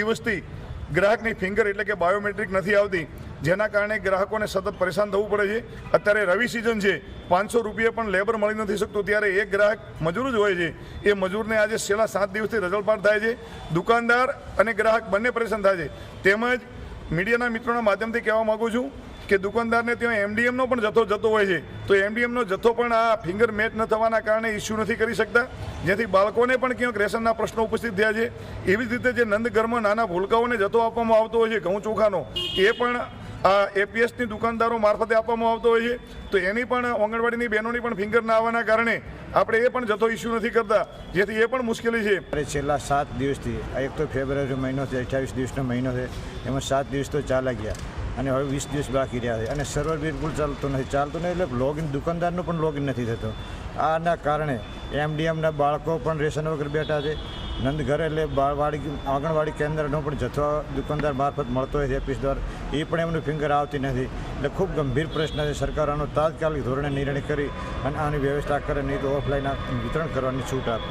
દિવસથી ગ્રાહકની ફિંગર એટલે કે બાયોમેટ્રિક નથી આવતી. જેના કારણે ગ્રાહકોને સતત પરેશાન થવું પડે છે. અત્યારે રવિ સિઝન છે. પાંચસો રૂપિયા પણ લેબર મળી નથી શકતું. ત્યારે એક ગ્રાહક મજૂર જ હોય છે. એ મજૂરને આજે છેલ્લા સાત દિવસથી રજળપાટ થાય છે. દુકાનદાર અને ગ્રાહક બંને પરેશાન થાય છે. તેમજ મીડિયાના મિત્રોના માધ્યમથી કહેવા માગું છું કે દુકાનદારને ત્યાં એમડીએમનો પણ જથ્થો જતો હોય છે. તો એમડીએમનો જથ્થો પણ આ ફિંગર મેચ ન થવાના કારણે ઇસ્યુ નથી કરી શકતા. જેથી બાળકોને પણ ક્યાંક રેશનના પ્રશ્નો ઉપસ્થિત થયા છે. એવી જ રીતે જે નંદઘરમાં નાના ભૂલકાઓને જથ્થો આપવામાં આવતો હોય છે, ઘઉં ચોખાનો, એ પણ આ એપીએસની દુકાનદારો મારફતે આપવામાં આવતો હોય છે. તો એની પણ આંગણવાડીની બહેનોની પણ ફિંગર ના આવવાના કારણે આપણે એ પણ જથ્થો ઇસ્યુ નથી કરતા. જેથી એ પણ મુશ્કેલી છે. અરે છેલ્લા સાત દિવસથી એક તો ફેબ્રુઆરી મહિનો છે, અઠ્યાવીસ દિવસનો મહિનો છે, એમાં સાત દિવસ તો ચાલ્યા ગયા. અને હવે વીસ દિવસ બાકી રહ્યા છે. અને સર્વર બિલકુલ ચાલતું નથી. ચાલતું નહીં એટલે લોગિન દુકાનદારનું પણ લોગિન નથી થતું. આના કારણે એમડીએમના બાળકો પણ રેશન વગર બેઠા છે. નંદ ઘરે એટલે બાળવાડી આંગણવાડી કેન્દ્રનો પણ જથ્થો દુકાનદાર મારફત મળતો હોય છે ઓફિસ દ્વારા. એ પણ એમનું ફિંગર આવતી નથી. એટલે ખૂબ ગંભીર પ્રશ્ન છે. સરકાર આનો તાત્કાલિક ધોરણે નિર્ણય કરી અને આની વ્યવસ્થા કરે, નહીં તો ઓફલાઈન વિતરણ કરવાની છૂટ આપે.